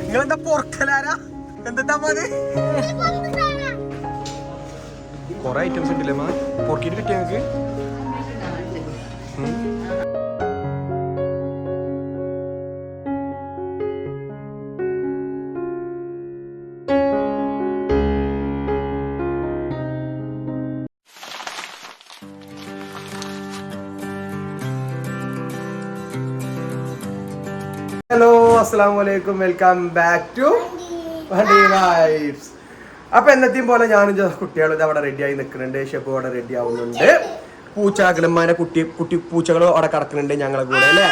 നിങ്ങളെന്താ പൊറക്കലാരാ എന്താ മതി കൊറേ ഐറ്റംസ് ഉണ്ടല്ലേ മാ പൊറക്കിട്ട് കിട്ടിയ നിങ്ങക്ക്? ഹലോ അസ്സാം വലൈക്കും വെൽക്കം ബാക്ക് ടു വണ്ടി അപ്പൊ എന്നത്തെയും പോലെ ഞാനും കുട്ടികളും അവിടെ റെഡിയായി നിൽക്കുന്നുണ്ട്. ഷെപ്പ് അവിടെ റെഡി ആവുന്നുണ്ട്. പൂച്ചാക്കലന്മാരെ കുട്ടി കുട്ടി പൂച്ചകളും അവിടെ കിടക്കുന്നുണ്ട് ഞങ്ങളെ കൂടെ അല്ലേ?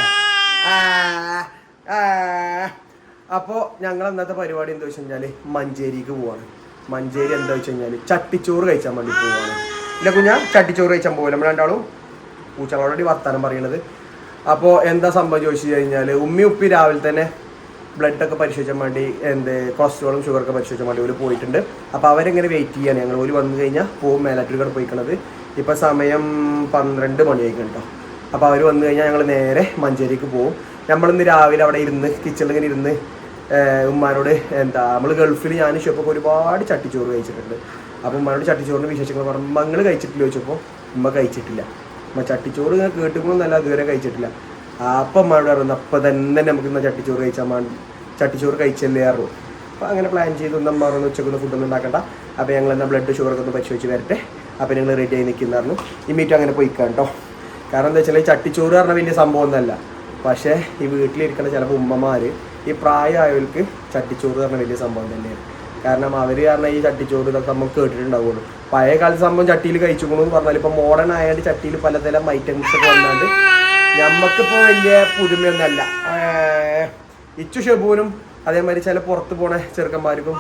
ആ, ആ. അപ്പോ ഞങ്ങൾ ഇന്നത്തെ പരിപാടി എന്താ വെച്ച് കഴിഞ്ഞാൽ മഞ്ചേരിക്ക് പോവാണ്. മഞ്ചേരി എന്താ വെച്ച് കഴിഞ്ഞാൽ ചട്ടിച്ചോറ് കഴിച്ചാൽ വേണ്ടി പോവാണ്. ഇല്ല കുഞ്ഞാ ചട്ടിച്ചോറ് കഴിച്ചാൽ പോകില്ല നമ്മൾ രണ്ടാളും പൂച്ചകളോടി വർത്താനം പറയണത്. അപ്പോൾ എന്താ സംഭവം ചോദിച്ചു കഴിഞ്ഞാൽ ഉമ്മി ഉപ്പി രാവിലെ തന്നെ ബ്ലഡ് ഒക്കെ പരിശോധിച്ചാൻ വേണ്ടി എന്ത് കൊളസ്ട്രോളും ഷുഗറൊക്കെ പരിശോധിച്ചാൽ വേണ്ടി ഒരു പോയിട്ടുണ്ട്. അപ്പോൾ അവരെങ്ങനെ വെയിറ്റ് ചെയ്യാൻ ഞങ്ങൾ ഒരു വന്നു കഴിഞ്ഞാൽ പോകും മേലാറ്റൂർ പോയിക്കണത്. ഇപ്പോൾ സമയം പന്ത്രണ്ട് മണിയായിരിക്കും കേട്ടോ അപ്പോൾ അവർ വന്നു കഴിഞ്ഞാൽ ഞങ്ങൾ നേരെ മഞ്ചേരിക്ക് പോകും നമ്മളിന്ന് രാവിലെ അവിടെ ഇരുന്ന് കിച്ചണിൽ ഇങ്ങനെ ഇരുന്ന് ഉമ്മാനോട് എന്താ നമ്മൾ ഗൾഫിൽ ഞാൻ ഷോപ്പൊക്കെ ഒരുപാട് ചട്ടിച്ചോറ് കഴിച്ചിട്ടുണ്ട്. അപ്പോൾ ഉമ്മാനോട് ചട്ടിച്ചോറിന്റെ വിശേഷങ്ങൾ പറഞ്ഞു. മങ്ങൾ കഴിച്ചിട്ടില്ല? ചോദിച്ചപ്പോൾ ഉമ്മ കഴിച്ചിട്ടില്ല. ചട്ടിച്ചോറ് ഇങ്ങനെ കേട്ടുകൊണ്ടല്ല ഇതുവരെ കഴിച്ചിട്ടില്ല. അപ്പം ഉമ്മാനോട് പറയുന്നത് അപ്പം തന്നെ നമുക്ക് ഇന്ന് ചട്ടിച്ചോറ് കഴിച്ചാൽ മാ ചട്ടിച്ചോറ് കഴിച്ചല്ലേ അറിയൂ അപ്പോൾ അങ്ങനെ പ്ലാൻ ചെയ്ത് ഒന്നും പറഞ്ഞു ഉച്ചക്കൊന്ന് ഫുഡൊന്നും ഉണ്ടാക്കണ്ട. അപ്പോൾ ഞങ്ങൾ എന്നാൽ ബ്ലഡ് ഷുഗറൊക്കെ ഒന്ന് പരിശോധിച്ച് വരട്ടെ. അപ്പോൾ ഞങ്ങൾ റെഡി ആയി നിൽക്കുന്നതായിരുന്നു ഈ മീറ്റ് അങ്ങനെ പോയിക്കാം കേട്ടോ കാരണം എന്താ വെച്ചാൽ ചട്ടിച്ചോറ് പറഞ്ഞാൽ വലിയ സംഭവം ഒന്നല്ല. പക്ഷേ ഈ വീട്ടിലിരിക്കുന്ന ചിലപ്പോൾ ഉമ്മമാർ ഈ പ്രായമായവർക്ക് ചട്ടിച്ചോറ് പറഞ്ഞ വലിയ സംഭവം തന്നെയാണ്. കാരണം അവർ കാരണം ഈ ചട്ടിച്ചോറ് ഇതൊക്കെ നമ്മൾ കേട്ടിട്ടുണ്ടാവുള്ളൂ. പഴയ കാലത്ത് സംഭവം ചട്ടിയിൽ കഴിച്ചുകൊണ്ടു എന്ന് പറഞ്ഞാൽ ഇപ്പോൾ മോഡേൺ ആയതുകൊണ്ട് ചട്ടിയിൽ പലതരം ഐറ്റംസ് ഒക്കെ വന്നാണ്ട് നമുക്കിപ്പോൾ വലിയ പുതുമയൊന്നുമല്ല ഇച്ചു ഷെബൂനും അതേമാതിരി ചില പുറത്ത് പോണ ചെറുക്കന്മാർക്കും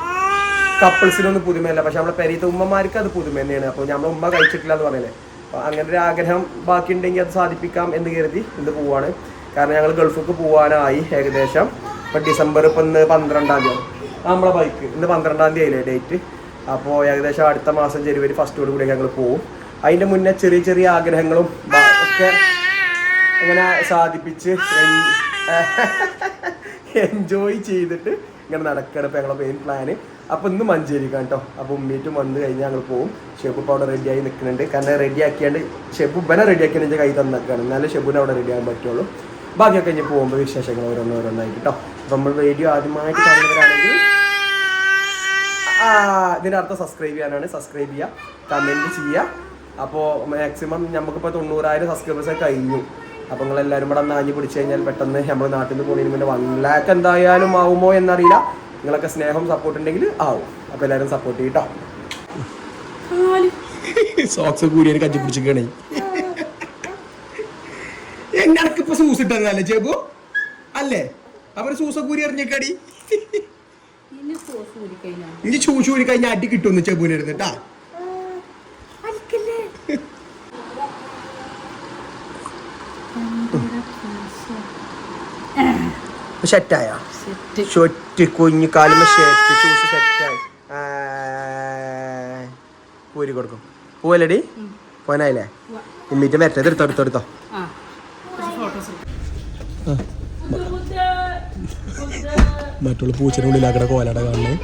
കപ്പിൾസിനൊന്നും പുതുമയല്ല. പക്ഷെ നമ്മളെ പെരീത്തെ ഉമ്മമാർക്ക് അത് പുതുമ തന്നെയാണ്. അപ്പോൾ നമ്മൾ ഉമ്മ കഴിച്ചിട്ടില്ല എന്ന് പറഞ്ഞില്ലേ. അപ്പോൾ അങ്ങനെ ഒരു ആഗ്രഹം ബാക്കി ഉണ്ടെങ്കിൽ അത് സാധിപ്പിക്കാം എന്ന് കരുതി ഇന്ന് പോവാണ്. കാരണം ഞങ്ങൾ ഗൾഫിലേക്ക് പോകാനായി ഏകദേശം. ഇപ്പം ഡിസംബർ ഇപ്പം ഇന്ന് പന്ത്രണ്ടാം തീയതി. നമ്മളെ ബൈക്ക് ഇന്ന് പന്ത്രണ്ടാം തീയതി ആയില്ലേ ഡേറ്റ് അപ്പോൾ ഏകദേശം അടുത്ത മാസം ജനുവരി ഫസ്റ്റോട് കൂടെ ഞങ്ങൾ പോകും അതിന്റെ മുന്നേ ചെറിയ ചെറിയ ആഗ്രഹങ്ങളും ഒക്കെ ഇങ്ങനെ സാധിപ്പിച്ച് എൻജോയ് ചെയ്തിട്ട് ഇങ്ങനെ നടക്കണം ഇപ്പം ഞങ്ങളെ മെയിൻ പ്ലാന് അപ്പോൾ ഇന്ന് മഞ്ചേരിക്കാം കേട്ടോ. അപ്പോൾ ഉമ്മീറ്റും വന്ന് കഴിഞ്ഞാൽ ഞങ്ങൾ പോവും. ഷെബു ഇപ്പോൾ അവിടെ റെഡിയായി നിൽക്കുന്നുണ്ട് കാരണം റെഡി ആക്കിയാണ്ട് ഷെബു ഇവനെ റെഡി ആക്കിയാൽ എന്റെ കൈ തന്നേക്കാണ്. എന്നാലും ഷെബുവിനെ അവിടെ റെഡി ആകാൻ പറ്റുള്ളൂ. ബാക്കിയൊക്കെ ഇനി പോകുമ്പോൾ വിശേഷങ്ങൾ ഓരോന്നോരോന്നായിട്ട് കേട്ടോ. അപ്പോൾ നമ്മൾ വീഡിയോ ആദ്യമായിട്ട് കാണുന്നവരാണെങ്കിൽ ഇതിന്റെ അർത്ഥം സബ്സ്ക്രൈബ് ചെയ്യാനാണ്. സബ്സ്ക്രൈബ് ചെയ്യുക കമന്റ് ചെയ്യുക അപ്പോൾ മാക്സിമം നമുക്കിപ്പോൾ തൊണ്ണൂറായിരം സബ്സ്ക്രൈബേഴ്സ് കഴിഞ്ഞു. അപ്പോൾ നിങ്ങൾ എല്ലാവരും കൂടെ നാഞ്ഞ് പിടിച്ചു കഴിഞ്ഞാൽ പെട്ടെന്ന് നമ്മൾ നാട്ടിൽ നിന്ന് പോകുന്നതിന് മുന്നേ വൺ ലാക്ക് എന്തായാലും ആവുമോ എന്നറിയില്ല. നിങ്ങളൊക്കെ സ്നേഹം സപ്പോർട്ട് ഉണ്ടെങ്കിൽ ആവും. അപ്പോൾ എല്ലാവരും സപ്പോർട്ട് ചെയ്യട്ടോ. സോക്സ് കൂരിയാണ് കഞ്ചി പിടിച്ചിരിക്കണേ എന്നടക്കിപ്പോ സൂസ് ഇട്ടതല്ലേ ചേബു അല്ലേ? അവർ സൂസക്കൂരി കൂരി എറിഞ്ഞേക്കടി ഇനി ചൂച്ചൂരി കഴിഞ്ഞ? അടി കിട്ടുമെന്ന് ചെബൂനിരുന്ന് കേട്ടാ സെറ്റായ? ഷൊറ്റ് കുഞ്ഞു കാലുമ്പോ ഷെറ്റ് ചൂസ് സെറ്റായി. പൂരി കൊടുക്കും. പൂവല്ലടി? പോനായില്ലേ ഉമ്മീറ്റ് മറ്റേത് എടുത്തോ എടുത്തോ എടുത്തോ. മറ്റുള്ള പൂച്ചയുടെ ഉള്ളിലാക്കട കോലട കാണുന്നത്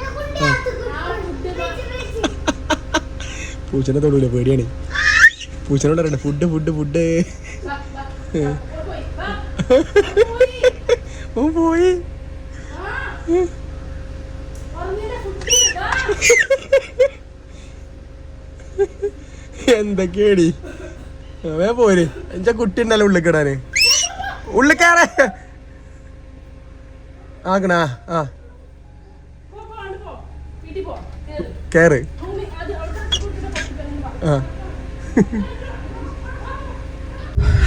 പൂച്ചനെ തൊടൂല പേടിയാണ്. പൂച്ചനോട് പറയണ്ട ഫുഡ് ഫുഡ് ഫുഡ് പോയി. എന്തൊക്കെയാടി? അവേ പോര്. എന്റെ കുട്ടി ഉണ്ടല്ലോ ഉള്ളിൽ കിടാന് ഉള്ളിൽ കയറേ ആക്കണാ ആ. കേറ്. ആ.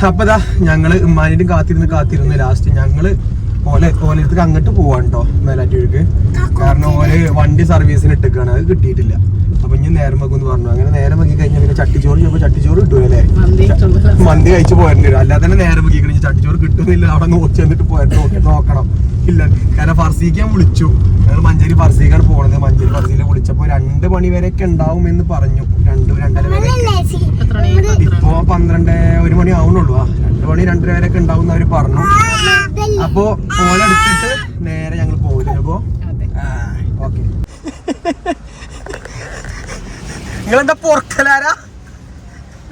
അപ്പതാ ഞങ്ങൾ ഉമ്മാനിട്ടും കാത്തിരുന്ന് കാത്തിരുന്ന് ലാസ്റ്റ് ഞങ്ങൾ ഓലെ ഓലടുത്തേക്ക് അങ്ങോട്ട് പോവാണ് കേട്ടോ മേലാറ്റൂർക്ക്. കാരണം ഓൽ വണ്ടി സർവീസിന് ഇട്ടേക്കാണ് അത് കിട്ടിയിട്ടില്ല. അപ്പൊ ഇനി നേരം വെക്കുമെന്ന് പറഞ്ഞു. അങ്ങനെ നേരം വെക്കി കഴിഞ്ഞാൽ പിന്നെ ചട്ടിച്ചോറ് ചിലപ്പോൾ ചട്ടിച്ചോറ് കിട്ടൂലേ? മന്തി കഴിച്ച് പോരേണ്ടി വരും. അല്ലാതെ തന്നെ നേരെ വെക്കിക്കണി ചട്ടിച്ചോറ് കിട്ടുന്നില്ല. അവിടെ നോക്കി വന്നിട്ട് പോയിട്ട് നോക്കി നോക്കണം. ഇല്ല. കാരണം ഫർസീക്കാൻ വിളിച്ചു. ഞങ്ങൾ മഞ്ചേരി ഫർസീക്കാണ് പോണത്. മഞ്ചേരി ഫർസീനെ വിളിച്ചപ്പോ രണ്ട് മണി വരെയൊക്കെ ഉണ്ടാവും എന്ന് പറഞ്ഞു. രണ്ട് രണ്ടര വരെ. ഇപ്പോ പന്ത്രണ്ട് ഒരു മണി ആവുന്നുള്ളൂ. ആ രണ്ട് മണി രണ്ടര വരെയൊക്കെ ഉണ്ടാവും എന്ന് അവർ പറഞ്ഞു. അപ്പോ ഓലെടുത്തിട്ട് നേരെ ഞങ്ങൾ പോകില്ല അപ്പോ ഓക്കെ. നിങ്ങളെന്താ പൊറക്കലാരാ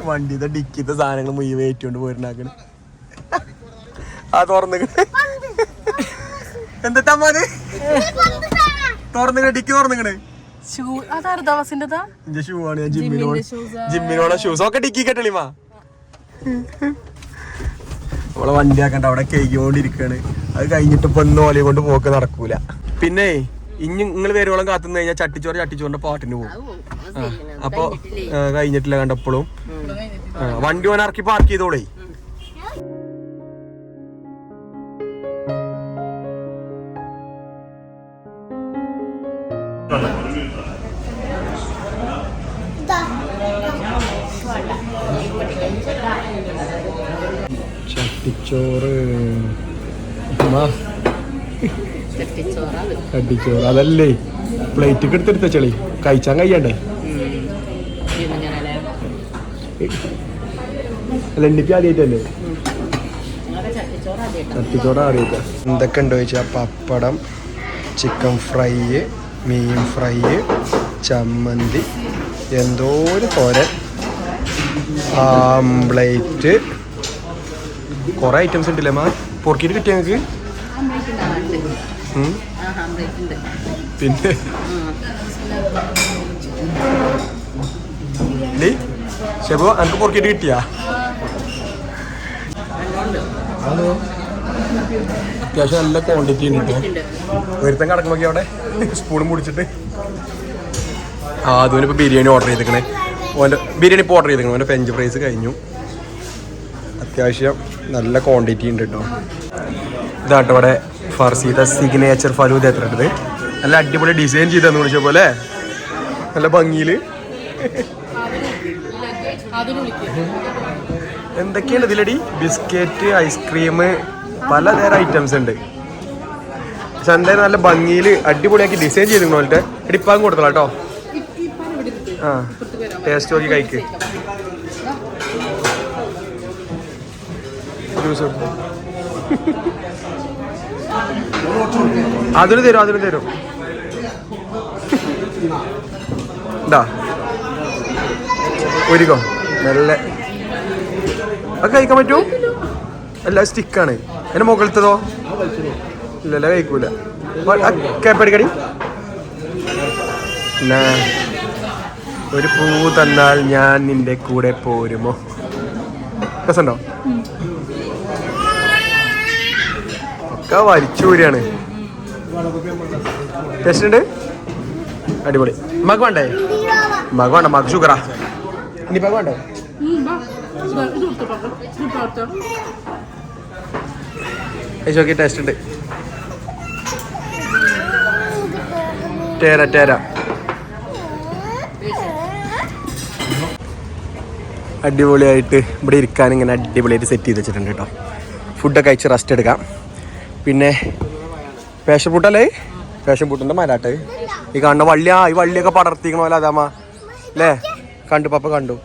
വണ്ടിത്തെ ഡിക്കിത്തെ സാധനങ്ങൾ മുഴുവൻ ഏറ്റുകൊണ്ട് പോയിരുന്നാക്കണ് ആ തുറന്നു എന്താ അത് തുറന്നിങ്ങനെ ഡിക്കി തുറന്നിങ്ങനെ എന്റെ ഷൂ ആണ് ഞാൻ ജിമ്മിനോട് ജിമ്മിനോടെ ഷൂസ് ഒക്കെ ഡിക്കി കെട്ടളിമാ നമ്മളെ വണ്ടി ആക്കണ്ട അവിടെ കൈകൊണ്ടിരിക്കാണ് അത് കഴിഞ്ഞിട്ട് ഇപ്പൊ ഒന്നും ഓലയും കൊണ്ട് പോക്ക് നടക്കൂല. പിന്നെ ഇനി നിങ്ങൾ വരുവോളം കാത്തുനിന്ന് കഴിഞ്ഞാൽ ചട്ടിച്ചോറ് ചട്ടിച്ചോറിന്റെ പാട്ടിന് പോകും. അപ്പൊ കഴിഞ്ഞിട്ടില്ല? കണ്ടപ്പോഴും. വണ്ടി ഓൻ ഇറക്കി പാർക്ക് ചെയ്തോളേ. ചട്ടിച്ചോറ്. അതല്ലേ. പ്ലേറ്റ് എടുത്തെടുത്തേ ചെളി. കഴിച്ചാൻ കഴിയണ്ടേ? അല്ല എനിക്ക് ആദ്യമായിട്ടല്ലേ നിങ്ങളുടെ ചട്ടിച്ചോറ് ആദ്യമായിട്ടാ ചട്ടിച്ചോറ് ആദ്യമായിട്ടാ എന്തൊക്കെ ഉണ്ടോ ചോദിച്ചാൽ പപ്പടം ചിക്കൻ ഫ്രൈ മീൻ ഫ്രൈ ചമ്മന്തി എന്തോ ഒരു തോരൻ ആംപ്ലേറ്റ് കുറേ ഐറ്റംസ് ഉണ്ടല്ലേ മാ? പൊറുക്കിയിട്ട് കിട്ടിയ ഞങ്ങൾക്ക് പിന്നെ? ഷെബു എനിക്ക് പൊറുക്കിട്ട് കിട്ടിയാ ഹലോ അത്യാവശ്യം നല്ല ക്വാണ്ടിറ്റി ഉണ്ട് ഒരുത്തം കിടക്കുമ്പോഴേക്കും അവിടെ? സ്പൂണും പിടിച്ചിട്ട് ആ അതുപോലെ ഇപ്പോൾ ബിരിയാണി ഓർഡർ ചെയ്തിരിക്കണേ. ഓന്റെ ബിരിയാണി ഇപ്പോൾ ഓർഡർ ചെയ്തിരിക്കണം. ഓന്റെ ഫ്രഞ്ച് ഫ്രൈസ് കഴിഞ്ഞു. അത്യാവശ്യം നല്ല ക്വാണ്ടിറ്റി ഉണ്ട് കേട്ടോ ഇതാട്ടോ ഇവിടെ ഫർസീത സിഗ്നേച്ചർ ഫലൂദ എത്ര നല്ല അടിപൊളി ഡിസൈൻ ചെയ്തെന്ന് തന്നു വിളിച്ച പോലെ നല്ല ഭംഗിയിൽ എന്തൊക്കെയാണ് ഇതിലടി? ബിസ്ക്കറ്റ് ഐസ്ക്രീം പലതരം ഐറ്റംസ് ഉണ്ട്. ചന്തയിൽ നല്ല ഭംഗിയിൽ അടിപൊളിയാക്കി ഡിസൈൻ ചെയ്തിരുന്നു അവളുടെ ഇടിപ്പാകം കൊടുത്തോളാം കേട്ടോ. ആ ടേസ്റ്റ് നോക്കി കഴിക്ക്. അതിന് തരും അതിന് തരും ഇതാ ഒരുക്കോ? നല്ല അത് കഴിക്കാൻ പറ്റൂ? അല്ല സ്റ്റിക്കാണ്. അതിന് മുകളിലത്തതോ? ഇല്ലല്ല കഴിക്കൂല. കേപ്പടിക്കടി ഒരു പൂ തന്നാൽ ഞാൻ നിന്റെ കൂടെ പോരുമോ? രസമുണ്ടോ ഒക്കെ വലിച്ചൂരിയാണ് ടേസ്റ്റ് ഉണ്ട്? അടിപൊളി. മക വേണ്ടേ? മക ഷുഗറാ ഇനി മക കഴിച്ചോക്കി ടേസ്റ്റ് ഉണ്ട്. അടിപൊളിയായിട്ട് ഇവിടെ ഇരിക്കാൻ ഇങ്ങനെ അടിപൊളിയായിട്ട് സെറ്റ് ചെയ്ത് വെച്ചിട്ടുണ്ട് കേട്ടോ. ഫുഡൊക്കെ കഴിച്ച് റെസ്റ്റ് എടുക്കാം. പിന്നെ പേഷൻ പൂട്ടല്ലേ പേഷൻ പൂട്ടിന്റെ മരാട്ട്. ഈ കാണുന്ന വള്ളിയാ ഈ വള്ളിയൊക്കെ പടർത്തിക്കണോ അല്ലേ അതാമാ അല്ലേ കണ്ടു പപ്പ കണ്ടു.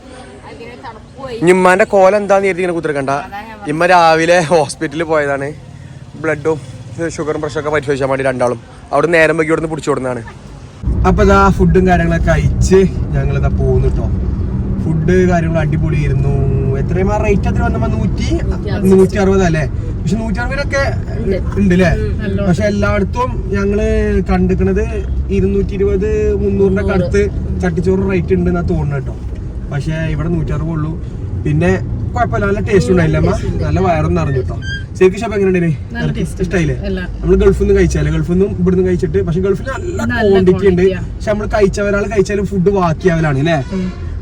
ഇമ്മാന്റെ കോല എന്താന്ന് കരുതി ഇങ്ങനെ കുത്തിരിക്കണ്ട. ഇമ്മ രാവിലെ ഹോസ്പിറ്റലിൽ പോയതാണ്. ബ്ലഡും ഷുഗറും പ്രഷറൊക്കെ പരിശോധിച്ചാൽ വേണ്ടി രണ്ടാളും. അവിടെ നേരം വൈകി ഇവിടുന്ന് പിടിച്ചു കൊടുക്കുന്നതാണ് അപ്പൊ ഇതാ ഫുഡും കാര്യങ്ങളൊക്കെ അയച്ച് ഞങ്ങൾ ഇതാ പോകുന്നു കേട്ടോ ഫുഡ് കാര്യങ്ങൾ അടിപൊളിയായിരുന്നു. എത്രയും ആ റേറ്റ് എത്ര വന്നപ്പോ നൂറ്റി നൂറ്റി അറുപത് അല്ലേ? പക്ഷെ നൂറ്റി അറുപതിലൊക്കെ ഉണ്ട് അല്ലേ പക്ഷെ എല്ലായിടത്തും ഞങ്ങൾ കണ്ടിക്കണത് ഇരുന്നൂറ്റി ഇരുപത് മുന്നൂറിന്റെ ഒക്കെ അടുത്ത് ചട്ടിച്ചോറ് റേറ്റ് ഉണ്ട് എന്നാ തോന്നുന്നു കേട്ടോ പക്ഷെ ഇവിടെ നൂറ്റി അറുപത് ഉള്ളൂ പിന്നെ കുഴപ്പമില്ല നല്ല ടേസ്റ്റ് ഉണ്ടായില്ല അമ്മ. നല്ല വയറും നിറഞ്ഞു കേട്ടോ. ശരിക്കും ഷോപ്പ് എങ്ങനെ ഇഷ്ടമായില്ലേ നമ്മൾ ഗൾഫിൽ നിന്ന് കഴിച്ചാലേ ഗൾഫിൽ നിന്നും ഇവിടുന്ന് കഴിച്ചിട്ട്. പക്ഷെ ഗൾഫിൽ നല്ല ക്വാണ്ടിറ്റി ഉണ്ട്. പക്ഷെ നമ്മൾ കഴിച്ച ഒരാൾ കഴിച്ചാലും ഫുഡ് ബാക്കിയാവലാണ് അല്ലേ?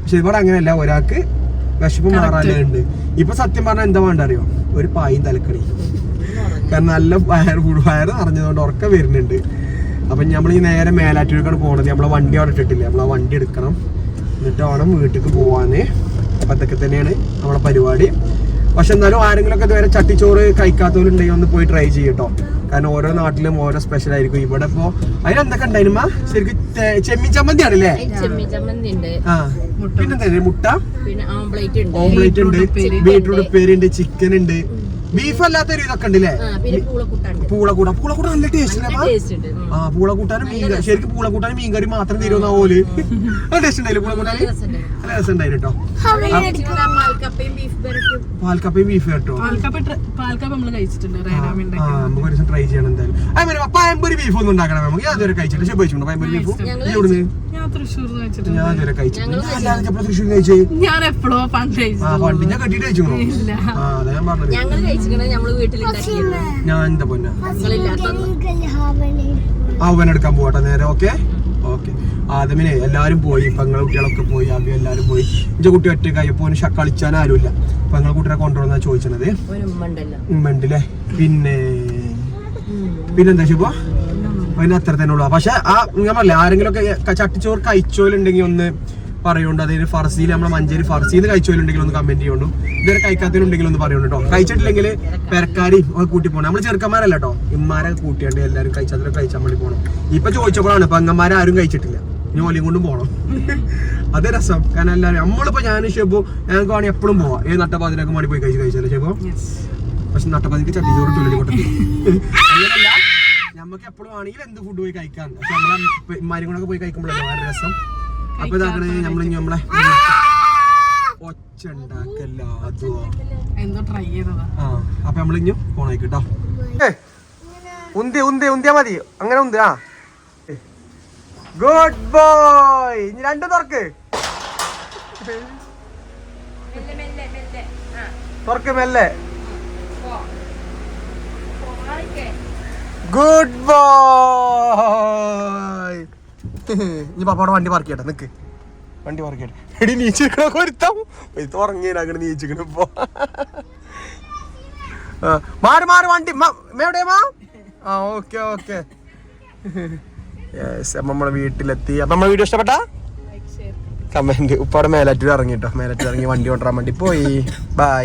പക്ഷെ ഇവിടെ അങ്ങനെയല്ല. ഒരാൾക്ക് വിശപ്പ് മാറാനുണ്ട്. ഇപ്പൊ സത്യം പറഞ്ഞാൽ എന്താ വേണ്ട അറിയോ? ഒരു പായും തലക്കടി. കാരണം നല്ല വയർ ഫുഡ് വയർ നിറഞ്ഞതുകൊണ്ട് ഉറക്കം വരുന്നുണ്ട്. അപ്പൊ നമ്മൾ ഈ നേരെ മേലാറ്റൂർക്കാണ് പോണത്. നമ്മളെ വണ്ടി അവിടെ ഇട്ടിട്ടില്ല? നമ്മൾ ആ വണ്ടി എടുക്കണം. എന്നിട്ട് വേണം വീട്ടിലേക്ക് പോവാന്ന് അപ്പൊ അതൊക്കെ തന്നെയാണ് നമ്മളെ പരിപാടി. പക്ഷെ എന്നാലും ആരെങ്കിലും ഒക്കെ ഇതുവരെ ചട്ടിച്ചോറ് കഴിക്കാത്തവരുണ്ടെങ്കിൽ ഒന്ന് പോയി ട്രൈ ചെയ്യട്ടോ. കാരണം ഓരോ നാട്ടിലും ഓരോ സ്പെഷ്യൽ ആയിരിക്കും. ഇവിടെ ഇപ്പോ അതിനെന്തൊക്കെ ഉണ്ടായിരുന്നു ശരിക്കും ചെമ്മീൻ ചമ്മന്തി ആണല്ലേ? പിന്നെന്താ മുട്ട? ആംബ്ലേറ്റ് ഉണ്ട്. ബീട്രൂട്ട് ഉപ്പേരി. ഉണ്ട്. ചിക്കൻ ഉണ്ട്. ബീഫ് അല്ലാത്ത ഒരു ഇതൊക്കെ ഉണ്ടല്ലേ പൂളക്കൂട്ടാൻ. പൂളക്കൂട്ടം നല്ല ടേസ്റ്റ്. ആ പൂളക്കൂട്ടാനും മീൻകറി. ശരിക്കും പൂളക്കൂട്ടാനും മീൻകറി മാത്രം തീരുന്ന പോലെ ടേസ്റ്റ് ഉണ്ടല്ലേ പൂളക്കൂട്ടാൻ നല്ല കേട്ടോ പാൽക്കപ്പയും ബീഫ് കേട്ടോ നമുക്ക് ഒരു ട്രൈ ചെയ്യണം എന്തായാലും. അങ്ങനെ പയമ്പൊരി ബീഫ് ഒന്നും ഉണ്ടാക്കണം നമുക്ക് ഞാൻ ഇതുവരെ കഴിച്ചിട്ട് കഴിച്ചിട്ടുണ്ടോ പയമ്പൊരി ബീഫ് എവിടുന്ന്? ഞാൻ തൃശ്ശൂർ കഴിച്ചിട്ടുണ്ട്. ഇതുവരെ തൃശ്ശൂർ കഴിച്ചേ ഞാൻ എപ്പോഴോ പണ്ട് ഞാൻ കെട്ടിട്ട് കഴിച്ചു ഇല്ല. അതാ ഞാൻ പറഞ്ഞത്. ഞാൻ എന്താ പൊന്ന? ഞങ്ങളില്ലാത്തത്. അവൻ എടുക്കാൻ പോകട്ടെ നേരെ ഓക്കെ? ഓക്കെ എല്ലാവരും പോയി പെങ്ങളെ കുട്ടികളൊക്കെ പോയി ആദ്യം എല്ലാവരും പോയി. എന്റെ കുട്ടി ഒറ്റ ഓന് കളിച്ചാൻ ആരുമില്ല. പെങ്ങളെ കുട്ടിയെ കൊണ്ടുവന്നാ ചോദിച്ചത്? ഉമ്മണ്ടല്ലേ പിന്നെ പിന്നെന്താ ശുഭ അതിന് അത്ര തന്നെ ഉള്ളു. പക്ഷെ ആ ഞാൻ ആരെങ്കിലും ഒക്കെ ചട്ടിച്ചോറ് കഴിച്ചോലുണ്ടെങ്കിൽ ഒന്ന് പറയുന്നുണ്ട് അതായത് ഫർസിയിൽ നമ്മളെ മഞ്ചേരി ഫർസിന്ന് കഴിച്ചോലുണ്ടെങ്കിൽ ഒന്ന് കമന്റ് ചെയ്യുന്നുണ്ട് ഇതുവരെ കഴിക്കാത്തതിലുണ്ടെങ്കിൽ ഒന്ന് പറയുന്നുണ്ട് കേട്ടോ കഴിച്ചിട്ടില്ലെങ്കിൽ പെരക്കാരി ഒക്കെ കൂട്ടി പോകണം നമ്മൾ ചെറുക്കന്മാരല്ല കേട്ടോ ഇമ്മാരെ കൂട്ടിയാണ്ട് എല്ലാവരും കഴിച്ചാൽ കഴിച്ചാൽ വേണ്ടി പോകണം ഇപ്പൊ ചോദിച്ചപ്പോഴാണ് ഇപ്പൊ അങ്ങന്മാരെ ആരും കഴിച്ചിട്ടില്ല. ജോലിയും കൊണ്ടും പോകണം അതേ രസം. കാരണം എല്ലാവരും നമ്മളിപ്പോ ഞാൻ ഷെബു ഞങ്ങൾക്ക് വേണമെങ്കിൽ എപ്പോഴും പോവാം. ഏത് നട്ടപ്പാതിരൊക്കെ മാറി പോയി കഴിച്ച് കഴിച്ചാലേ ഷെബു? പക്ഷെ നട്ടപ്പാതിക്ക് ചട്ടിച്ചോറ് ചുള്ളി കൊട്ടത്തി അങ്ങനല്ല നമുക്ക് എപ്പോഴും ആണെങ്കിൽ എന്ത് ഫുഡ് പോയി കഴിക്കാൻ പക്ഷെ നമ്മളെ ഇമ്മാരും കൂടെ പോയി കഴിക്കുമ്പോഴല്ലോ വളരെ രസം. അപ്പൊ ഇതാക്കണേ നമ്മൾ നമ്മളെ ഒച്ച ഉണ്ടാക്കല്ല എന്തോ ട്രൈ ചെയ്തതാ. ആ അപ്പൊ നമ്മളിഞ്ഞു ഇഞ്ഞും പോണേക്ക് കേട്ടോ ഉന്തി ഉന്തി ഉന്തിയാ മതി. അങ്ങനെ ഉന്തി ആ. ഗുഡ് ബോയ് ഇനി രണ്ട് തുറക്ക്. തുറക്ക് മെല്ലെ. ഗുഡ് ബോയ് ഇനി പാപ്പാടെ വണ്ടി പാർക്ക് ചെയ്യട്ടെ. നിക്ക്. വണ്ടി പാർക്ക് ചെയ്യട്ടെ. എടി നീച്ചിരിക്കണ ഒരുത്തം ഒരുത്തം ഉറങ്ങിയാണ് നീച്ചിരിക്കണ ഇപ്പൊ മാറി മാറി വണ്ടി. എവിടെയാ മാ? ആ ഓക്കെ ഓക്കെ. അപ്പൊ നമ്മൾ വീട്ടിലെത്തി. അപ്പൊ നമ്മളെ വീഡിയോ ഇഷ്ടപ്പെട്ട? കമന്റ് ഉപ്പാടെ മേലാറ്റൂർ ഇറങ്ങിട്ടോ മേലാറ്റൂർ ഇറങ്ങി വണ്ടി കൊണ്ടുവരാൻ വേണ്ടി പോയി. ബൈ